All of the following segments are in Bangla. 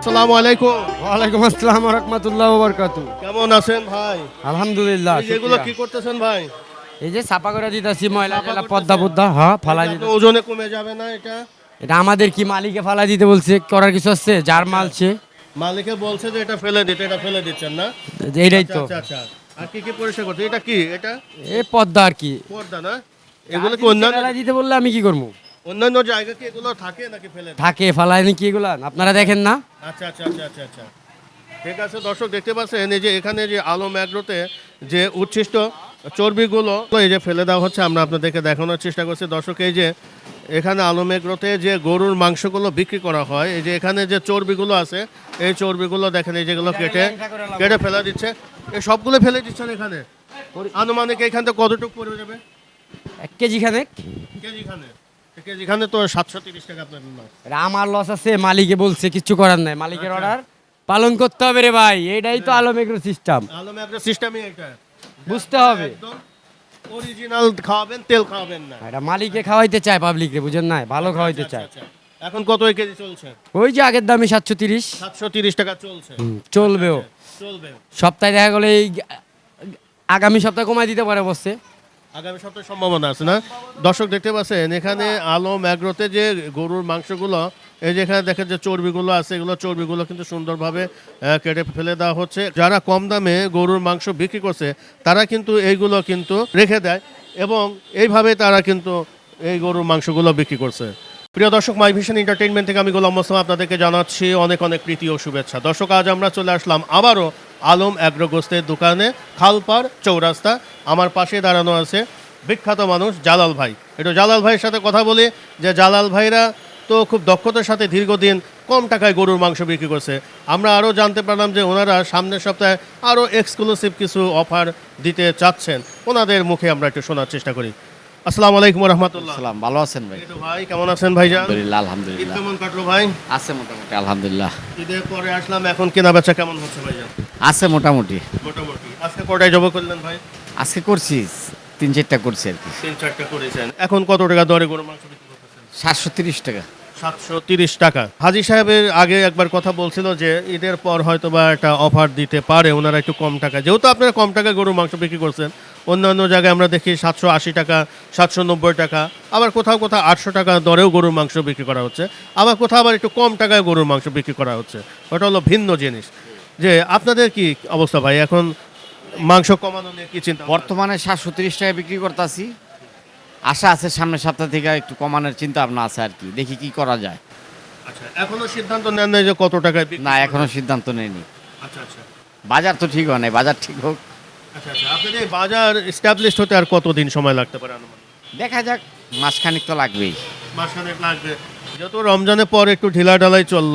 আসসালামু আলাইকুম। ওয়ালাইকুম আসসালাম রহমতুল্লাহ বরকাত কেমন আছেন ভাই? আলহামদুলিল্লাহ এগুলো কি করতেছেন ভাই? এই যে ছাপা করে দিতেছি ময়লা পদ্মা পদ্মা হ্যাঁ ফালাই দিতে ওজনে কমে যাবে না এটা? এটা আমাদের কি মালিকে ফালাই দিতে বলছে করার কিছু আছে? যার মাল সে। মালিকে বলছে যে এটা ফেলে দিতে এটা ফেলে দিচ্ছেন না? এইটাই আচ্ছা তো। আচ্ছা আচ্ছা আর কি কি পরিষ্কার করছে এটা কি? এটা? এই পদ্মা আর কি। পর্দা না? এগুলো কি অন্যান্য? দিতে বললে আমি কি করব? অন্যান্য জায়গা কি এগুলো থাকে নাকি ফেলে? থাকে ফালায়নি কি এগুলা? আপনারা দেখেন না? আচ্ছা আচ্ছা আচ্ছা আচ্ছা আচ্ছা। ঠিক আছে দর্শক দেখতে পাচ্ছেন এই যে এখানে যে আলো ম্যাগ্রোতে যে উচ্ছিষ্ট চর্বিগুলো এই যে ফেলে দেওয়া হচ্ছে আমরা আপনাদেরকে দেখানোর চেষ্টা করছি। দর্শক এই যে এখানে আলো ম্যাগ্রোতে যে গরুর মাংসগুলো বিক্রি করা হয় এই যে এখানে যে চর্বিগুলো আছে এই চর্বিগুলো দেখেন এই যেগুলো কেটে কেটে ফেলে দিচ্ছে। এই সবগুলো ফেলে দিচ্ছেন এখানে? আনুমানিক এখান থেকে কতটুকু পড়ে যাবে? এক কেজি খানেক। কেজি খানে কেজি খানে তো সাতশো তিরিশ টাকা আপনার মাছ আমার লস আছে মালিকে বলছে কিচ্ছু করার নাই। মালিকের অর্ডার পালন করতে হবে রে ভাই এইটাই তো আলো মেগ্রো সিস্টেম আলো ম্যাগ্রো সিস্টেমই এটা। বুঝতে হবে। অরিজিনাল খাওয়াবেন তেল খাওয়াবেন না। এটা মালিকে খাওয়াইতে চায় পাবলিক বুঝেন না ভালো খাওয়াইতে আচ্ছা, চায়। আচ্ছা। এখন কত কেজি চলছে? ওই যে আগের দামে সাতশো তিরিশ। সাতশো তিরিশ টাকা চলছে। চলবেও। চলবে। সপ্তাহে দেখা গেলে এই আগামী সপ্তাহে কমাই দিতে পারে বসছে আগামী সপ্তাহে সম্ভাবনা আছে, না? দর্শক দেখতে পাচ্ছেন, এখানে আলো ম্যাগ্রোতে যে গরুর মাংসগুলো, এই যে এখানে দেখেন যে চর্বিগুলো আছে, এগুলো চর্বিগুলো কিন্তু সুন্দরভাবে কেটে ফেলে দেওয়া হচ্ছে। যারা কম দামে গরুর মাংস বিক্রি করছে, তারা কিন্তু এইগুলো কিন্তু রেখে দেয় এবং এইভাবে তারা কিন্তু এই গরুর মাংসগুলো বিক্রি করছে। প্রিয় দর্শক মাই ভিশন এন্টারটেইনমেন্ট থেকে আমি গোলাম মোস্তফা আপনাদেরকে জানাচ্ছি অনেক অনেক প্রীতি ও শুভেচ্ছা। দর্শক, আজ আমরা চলে আসলাম আবারও আলম অ্যাগ্রোগোস্তের দোকানে খালপার চৌরাস্তা, আমার পাশে দাঁড়ানো আছে বিখ্যাত মানুষ জালাল ভাই। একটু জালাল ভাইয়ের সাথে কথা বলি, যে জালাল ভাইরা তো খুব দক্ষতার সাথে দীর্ঘদিন কম টাকায় গরুর মাংস বিক্রি করছে। আমরা আরও জানতে পারলাম যে ওনারা সামনের সপ্তাহে আরও এক্সক্লুসিভ কিছু অফার দিতে চাচ্ছেন। ওনাদের মুখে আমরা একটু শোনার চেষ্টা করি। আসসালামু আলাইকুম রহমতুল্লাহ। সালাম ভালো আছেন ভাই? ভাই কেমন আছেন ভাইজান? আলহামদুলিল্লাহ আলহামদুলিল্লাহ। কেমন কাটলো ভাই? আছে মোটামুটি আলহামদুলিল্লাহ। ঈদের পরে আসলাম এখন কেনা বেচা কেমন হচ্ছে ভাইজান? আছে মোটামুটি। মোটামুটি। আজকে কটায় জব করলেন ভাই? আজকে করছি তিন চারটা করছি আর কি। তিন চারটা করেছেন। এখন কত টাকা দরে গরু মাংস বিক্রি করতেছেন? সাতশো তিরিশ টাকা। সাতশো তিরিশ টাকা। হাজি সাহেবের আগে একবার কথা বলছিল যে ঈদের পর হয়তো বা একটা অফার দিতে পারে ওনারা একটু কম টাকা যেহেতু আপনারা কম টাকায় গরু মাংস বিক্রি করছেন অন্যান্য জায়গায় আমরা দেখি সাতশো আশি টাকা সাতশো নব্বই টাকা আবার কোথাও কোথাও আটশো টাকা দরেও গরুর মাংস বিক্রি করা হচ্ছে আবার কোথাও আবার একটু কম টাকায় গরুর মাংস বিক্রি করা হচ্ছে। ওটা হলো ভিন্ন জিনিস। যে আপনাদের কি অবস্থা ভাই? এখন মাংস কমানো নিয়ে কি চিন্তা বর্তমানে সাতশো তিরিশ টাকা বিক্রি করতেছি। আশা আছে সামনের সপ্তাহ থেকে একটু কমানোর চিন্তা ভাবনা আছে আর কি। দেখি কি করা যায়। আচ্ছা এখনও সিদ্ধান্ত নেন নাই যে কত টাকায় না এখনও সিদ্ধান্ত নেয়নি আচ্ছা আচ্ছা। বাজার তো ঠিক হয় নাই বাজার ঠিক হোক। আচ্ছা আচ্ছা আপনাদের বাজার এস্টাবলিশ হতে আর কতদিন সময় লাগতে পারে আনুমানিক? দেখা যাক মাসখানিক তো লাগবেই। মাসখানেক লাগবে। যেহেতু রমজানের পর একটু ঢিলা ঢালাই চলল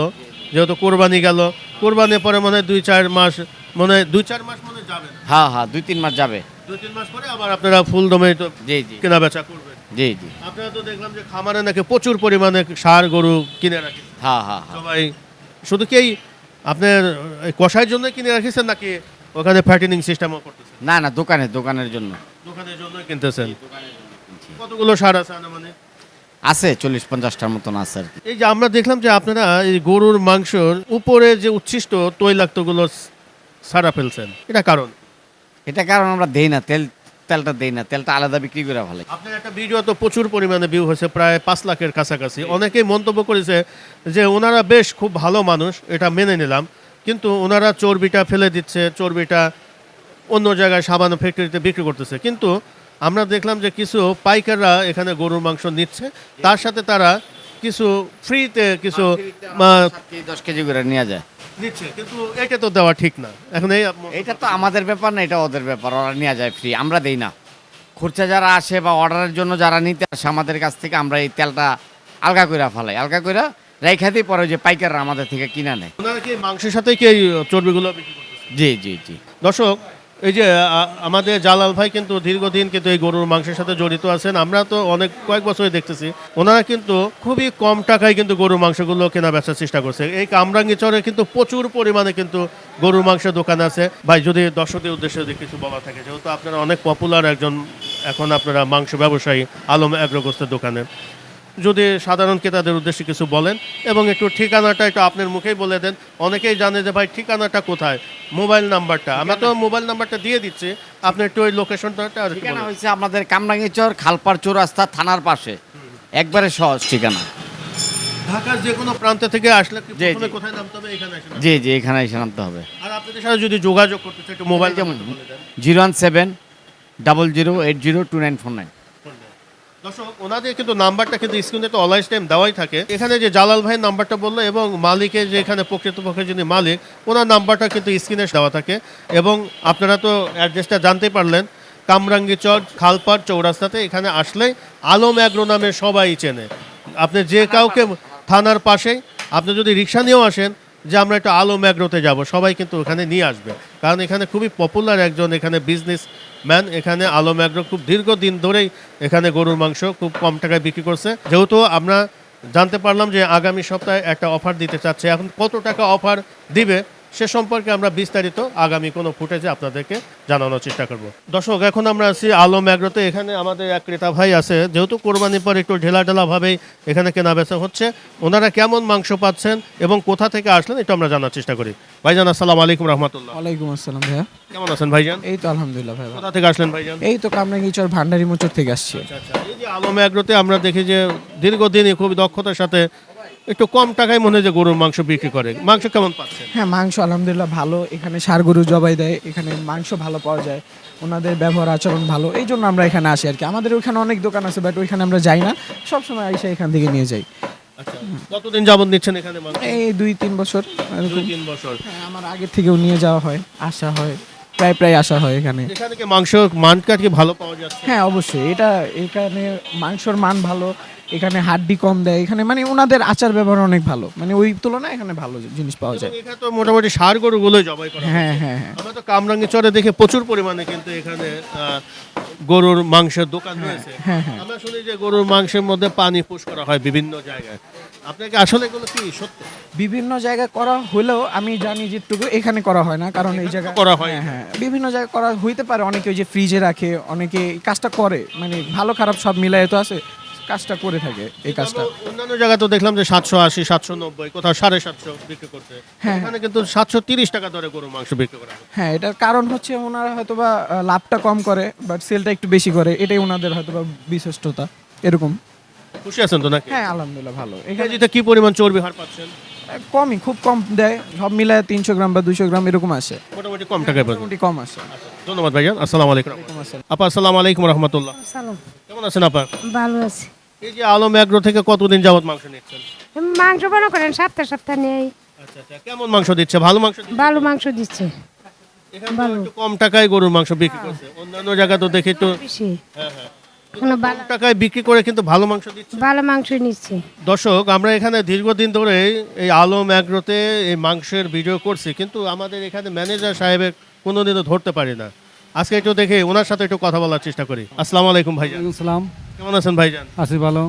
যেহেতু কোরবানি গেল কোরবানির পরে মনে হয় দুই চার মাস মনে হয় দুই চার মাস মনে হয় যাবে না। হ্যাঁ হ্যাঁ দুই তিন মাস যাবে। দুই তিন মাস পরে আবার আপনারা ফুল দমে তো জি জি। কেনা বেচা করবেন। জি জি। আপনারা তো দেখলাম যে খামারে নাকি প্রচুর পরিমাণে সার গরু কিনে রাখি। হ্যাঁ হ্যাঁ হ্যাঁ। সবাই শুধু কি এই আপনার এই কষাইয়ের জন্য কিনে রাখিছেন নাকি ওখানে ফ্যাটিনিং সিস্টেমও করতেছেন? না না দোকানে দোকানের জন্য। দোকানের জন্যই কিনতেছেন? কতগুলো সার আছে মানে আছে চল্লিশ পঞ্চাশটার মতন আছে আর কি। এই যে আমরা দেখলাম যে আপনারা এই গরুর মাংসর উপরে যে উচ্ছিষ্ট তৈলাক্তগুলো সারা ফেলছেন এটা কারণ? এটা কারণ আমরা দেই না তেল তেলটা দেই না তেলটা আলাদা বিক্রি করে ভালো আপনার একটা ভিডিও তো প্রচুর পরিমাণে ভিউ হয়েছে প্রায় পাঁচ লাখের কাছাকাছি। অনেকেই মন্তব্য করেছে যে ওনারা বেশ খুব ভালো মানুষ এটা মেনে নিলাম। কিন্তু ওনারা চর্বিটা ফেলে দিচ্ছে চর্বিটা অন্য জায়গায় সাবান ফ্যাক্টরিতে বিক্রি করতেছে। কিন্তু আমরা দেখলাম যে কিছু পাইকাররা এখানে গরুর মাংস নিচ্ছে। তার সাথে তারা কিছু ফ্রিতে কিছু দশ কেজি করে নেওয়া যায়। নিচ্ছে। কিন্তু এটা তো দেওয়া ঠিক না। এখন এই এটা তো আমাদের ব্যাপার না এটা ওদের ব্যাপার। ওরা নেওয়া যায় ফ্রি আমরা দেই না। খুরচা যারা আসে বা অর্ডারের জন্য যারা নিতে আসে আমাদের কাছ থেকে আমরা এই তেলটা আলগা করে ফেলাই। আলগা করে রেখা দিই পরে যে পাইকাররা আমাদের থেকে কিনা নেয়। ওনারা কি মাংসের সাথে কি চর্বিগুলো জি জি জি। দর্শক এই যে আমাদের জালাল ভাই কিন্তু দীর্ঘদিন কিন্তু এই গরুর মাংসের সাথে জড়িত আছেন। আমরা তো অনেক, কয়েক বছরই দেখতেছি। ওনারা কিন্তু খুবই কম টাকায় কিন্তু গরুর মাংসগুলো কেনা বেচার চেষ্টা করছে। এই কামরাঙ্গি চরে কিন্তু প্রচুর পরিমাণে কিন্তু গরুর মাংসের দোকান আছে। ভাই, যদি দর্শকদের উদ্দেশ্যে যদি কিছু বলা থাকে, যেহেতু আপনারা অনেক পপুলার একজন এখন আপনারা মাংস ব্যবসায়ী, আলম অ্যাগ্রোগোস্তের দোকানে। যদি সাধারণ ক্রেতাদের উদ্দেশ্যে কিছু বলেন এবং একটু ঠিকানাটা একটু আপনার মুখেই বলে দেন। অনেকেই জানে যে ভাই ঠিকানাটা কোথায়? মোবাইল নাম্বারটা? আমরা তো মোবাইল নাম্বারটা দিয়ে দিচ্ছি। আপনি একটু ওই লোকেশনটা ঠিকানা। হয়েছে আমাদের কামরাঙ্গিচর খালপার চৌরাস্তা থানার পাশে। একবারে সহজ ঠিকানা। ঢাকার যে কোনো প্রান্ত থেকে আসলে জি, জি। কোথায় নামতে হবে? এখানে জি জি এখানে এসে নামতে হবে। আর আপনাদের সাথে যদি যোগাযোগ করতে চাই একটু মোবাইল যেমন zero one seven double zero eight zero two nine four nine. দর্শক, ওনাদের কিন্তু নাম্বারটা কিন্তু স্ক্রিনে তো অলওয়েজ টাইম দেওয়াই থাকে। এখানে যে জালাল ভাইয়ের নাম্বারটা বলল এবং মালিকের যে এখানে প্রকৃতপক্ষে যিনি মালিক, ওনার নাম্বারটা কিন্তু স্ক্রিনে দেওয়া থাকে। এবং আপনারা তো অ্যাড্রেসটা জানতে পারলেন, কামরাঙ্গি চর, খালপাড় চৌরাস্তাতে এখানে আসলেই আলম অ্যাগ্রো নামে সবাই চেনে। আপনি যে কাউকে থানার পাশেই আপনি যদি রিক্সা নিয়েও আসেন যে আমরা একটু আলম অ্যাগ্রোতে যাব, সবাই কিন্তু ওখানে নিয়ে আসবে। কারণ এখানে খুবই পপুলার একজন এখানে বিজনেস ম্যান এখানে আলম অ্যাগ্রো খুব দীর্ঘদিন ধরেই এখানে গরুর মাংস খুব কম টাকায় বিক্রি করছে। যেহেতু আমরা জানতে পারলাম যে আগামী সপ্তাহে একটা অফার দিতে চাচ্ছে, এখন কত টাকা অফার দিবে সে সম্পর্কে আমরা বিস্তারিত আগামী কোনো ফুটেজে আপনাদেরকে জানানোর চেষ্টা করব। দর্শক এখন আমরা আছি আলম অ্যাগ্রোতে এখানে আমাদের এক ক্রেতা ভাই আছে যেহেতু কোরবানির পর একটু ঢেলা ঢেলাভাবেই এখানে কেনা বেচা হচ্ছে। ওনারা কেমন মাংস পাচ্ছেন এবং কোথা থেকে আসলেন একটু আমরা জানার চেষ্টা করি। ভাইজান আসসালাম আলাইকুম রহমতুল্লাহ। ওয়ালাইকুম আসসালাম ভাইয়া। কেমন আছেন ভাইজান? এই তো আলহামদুলিল্লাহ ভাই কোথা থেকে আসলেন ভাইজান? এই তো কামরাঙ্গিচর ভান্ডারি মোচর থেকে আসছি। আচ্ছা আচ্ছা। এই যে আলম অ্যাগ্রোতে আমরা দেখি যে দীর্ঘদিনই খুব দক্ষতার সাথে একটু কম টাকায় মনে হয় যে গরুর মাংস বিক্রি করে। মাংস কেমন পাচ্ছেন? হ্যাঁ মাংস আলহামদুলিল্লাহ ভালো। এখানে সার গরু জবাই দেয় এখানে মাংস ভালো পাওয়া যায় ওনাদের ব্যবহার আচরণ ভালো। এই জন্য আমরা এখানে আসি আর কি আমাদের ওইখানে অনেক দোকান আছে বাট ওইখানে আমরা যাই না। সবসময় এসে এখান থেকে নিয়ে যাই। আচ্ছা কতদিন যাবত নিচ্ছেন এখানে এই দুই তিন বছর দুই তিন বছর। হ্যাঁ, আমার আগের থেকেও নিয়ে যাওয়া হয় আসা হয়। প্রায় প্রায় আসা হয় এখানে। মাংস মান কি ভালো পাওয়া যাচ্ছে? হ্যাঁ অবশ্যই। এটা এখানে মাংসর মান ভালো এখানে হাড্ডি কম দেয় এখানে মানে ওনাদের আচার ব্যবহার অনেক ভালো। মানে ওই তুলনায় এখানে ভালো জিনিস পাওয়া যায়। এখানে তো মোটামুটি সার গরুগুলোই জবাই করা হ্যাঁ হ্যাঁ হ্যাঁ। আমরা তো কামরাঙ্গি চরে দেখে প্রচুর পরিমাণে কিন্তু এখানে গরুর মাংসের দোকান রয়েছে হ্যাঁ, হ্যাঁ। আমরা শুনি যে গরুর মাংসের মধ্যে পানি পুশ করা হয় বিভিন্ন জায়গায় আপনাকে আসলে এগুলো কি সত্য বিভিন্ন জায়গায় করা হলেও আমি জানি যেটুকু এখানে করা হয় না কারণ এই জায়গায় করা হয়। হ্যাঁ হ্যাঁ বিভিন্ন জায়গায় করা হইতে পারে অনেকে ওই যে ফ্রিজে রাখে অনেকে কাজটা করে মানে ভালো খারাপ সব মিলায় তো আছে কাজটা করে থাকে এই কাজটা। অন্যান্য জায়গায় তো দেখলাম যে সাতশো আশি সাতশো নব্বই কোথাও সাড়ে সাতশো বিক্রি করছে। হ্যাঁ। এখানে কিন্তু সাতশো তিরিশ টাকা দরে গরুর মাংস বিক্রি করা হ্যাঁ। এটার কারণ হচ্ছে ওনারা হয়তোবা আহ, লাভটা কম করে বাট সেলটা একটু বেশি করে এটাই ওনাদের হয়তোবা বিশিষ্টতা এরকম। খুশি আছেন তো নাকি? হ্যাঁ আলহামদুলিল্লাহ ভালো। এখানে কেজিতে কি পরিমাণ চর্বি হার পাচ্ছেন? কমই খুব কম দেয় সব মিলায় তিনশো গ্রাম বা দুইশো গ্রাম এরকম আসে। মোটামুটি কম টাকায় মোটামুটি কম আসে। ধন্যবাদ ভাইজান। আসসালামু আলাইকুম। আপা আসসালামু আলাইকুম রহমতুল্লাহ। সালাম কেমন আছেন আপা ভালো আছে। এই যে আলম এগ্রো থেকে কতদিন যাবত মাংস নিচ্ছেন? মাংস মনে করেন সপ্তাহ সপ্তাহ নেই। আচ্ছা আচ্ছা কেমন মাংস দিচ্ছে? ভালো মাংস দিচ্ছে? ভালো মাংস দিচ্ছে। এখানে তো একটু কম টাকায় গরুর মাংস বিক্রি করছে। অন্যান্য জায়গা তো দেখি তো বেশি। হ্যাঁ হ্যাঁ। কম ভালো টাকায় বিক্রি করে কিন্তু ভালো মাংস দিচ্ছে? ভালো মাংস নিচ্ছে। দর্শক আমরা এখানে দীর্ঘদিন ধরে এই আলম অ্যাগ্রোতে এই মাংসের ভিডিও করছি কিন্তু আমাদের এখানে ম্যানেজার সাহেবের কোনোদিনও ধরতে পারি না। আজকে একটু দেখে ওনার সাথে একটু কথা বলার চেষ্টা করি। আসসালামু আলাইকুম ভাইজান। ওয়ালাইকুম সালাম কেমন আছেন ভাইজান? আছি ভালো।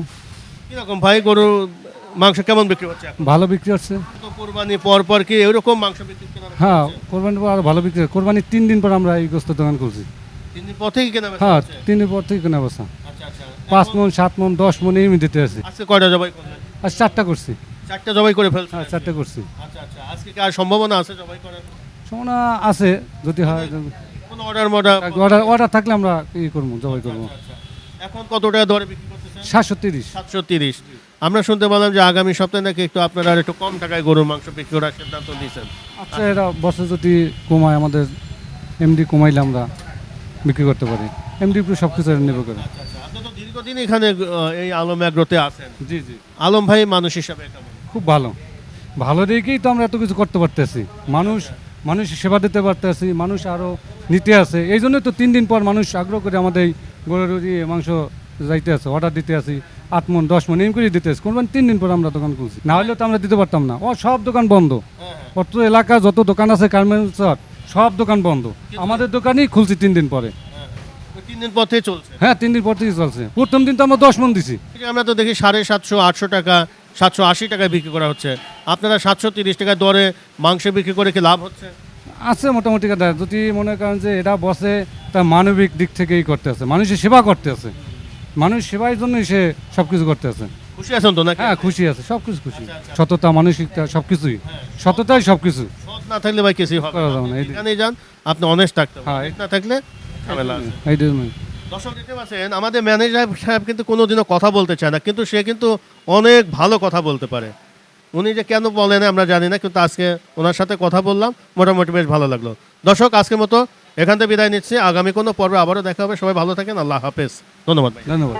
কীরকম ভাই গরু মাংস কেমন বিক্রি হচ্ছে এখন? ভালো বিক্রি হচ্ছে। তো কোরবানি পর পর কি এরকম মাংস বিক্রি করা হ্যাঁ কোরবানির পর আরও ভালো বিক্রি হয়। কোরবানির তিন দিন পর আমরা এই গোস্ত দোকান করছি তিন দিন পর থেকে কেনা বেচা হ্যাঁ হচ্ছে? তিন দিন পর থেকে কেনা বসা আচ্ছা আচ্ছা। পাঁচ মন সাত মন দশ মন এই দিতে আছি। আজকে কয়টা জবাই করলেন? আর চারটা করছি। চারটা জবাই করে ফেলছেন হ্যাঁ চারটা করছি। আচ্ছা আচ্ছা। আজকে কি আর সম্ভাবনা আছে জবাই করার? সমনা আছে যদি হয় অর্ডার মর্ডার অর্ডার অর্ডার থাকলে আমরা ই করব জবাই করব। আচ্ছা এখন কত টাকা দরে বিক্রি করতেছেন? সাতশো তিরিশ সাতশো তিরিশ আমরা শুনতে পেলাম যে আগামী সপ্তাহে নাকি একটু আপনারা একটু কম টাকায় গরুর মাংস বিক্রি করার সিদ্ধান্ত নিয়েছেন। আচ্ছা এটা বছর যদি কমায় আমাদের এমডি কমাইলে আমরা বিক্রি করতে পারি। এমডি উপরে সব কিছু নেবে করে। আচ্ছা আচ্ছা। আপনি তো দীর্ঘদিন এখানে এই আলম অ্যাগ্রোতে আছেন। জি জি। আলম ভাই মানুষ হিসাবে খুব ভালো। ভালো দেখেই তো আমরা এত কিছু করতে পারতেছি। মানুষ মানুষ সেবা দিতে পারতেছি মানুষ আরও নিতে আছে। এই জন্যই তো তিন দিন পর মানুষ আগ্রহ করে আমাদের এই গরুর মাংস যাইতে আছে অর্ডার দিতে আছি। আট মন দশ মন এম করে দিতে আছে। কোনবার তিন দিন পর আমরা দোকান খুলছি। না হলেও তো আমরা দিতে পারতাম না। ও সব দোকান বন্ধ। অত এলাকা যত দোকান আছে গার্মেন্টসর সব দোকান বন্ধ। আমাদের দোকানই খুলছি তিন দিন পরে। তিন দিন পর থেকে চলছে? হ্যাঁ তিন দিন পর থেকে চলছে। প্রথম দিন তো আমরা দশ মন দিছি। আমরা তো দেখি সাড়ে সাতশো আটশো টাকা সাতশো আশি টাকায় বিক্রি করা হচ্ছে। আপনারা সাতশো তিরিশ টাকায় দরে মাংস বিক্রি করে কি লাভ হচ্ছে? আছে মোটামুটি কথা। যদি মনে করেন যে এটা বসে তা মানবিক দিক থেকেই করতে আছে। মানুষের সেবা করতে আছে। মানুষ সেবার জন্যই সে সব কিছু করতে আছে। খুশি আছেন তো নাকি? হ্যাঁ খুশি আছে সব কিছু খুশি সততা মানসিকতা সব কিছুই সততাই সব কিছু না থাকলে ভাই কিছুই হবে না। যাবে না, এই- এখানেই যান আপনি অনেস্ট থাকতে হ্যাঁ, না থাকলে ঝামেলা। এই। দর্শক দেখতে পাচ্ছেন, আমাদের ম্যানেজার সাহেব কিন্তু কোনোদিনও কথা বলতে চায় না, কিন্তু সে কিন্তু অনেক ভালো কথা বলতে পারে। উনি যে কেন বলেন আমরা জানি না, কিন্তু আজকে ওনার সাথে কথা বললাম, মোটামুটি বেশ ভালো লাগল। দর্শক, আজকের মতো এখান থেকে বিদায় নিচ্ছি। আগামী কোনো পর্বে আবারও দেখা হবে। সবাই ভালো থাকেন। আল্লাহ হাফেজ। ধন্যবাদ ধন্যবাদ।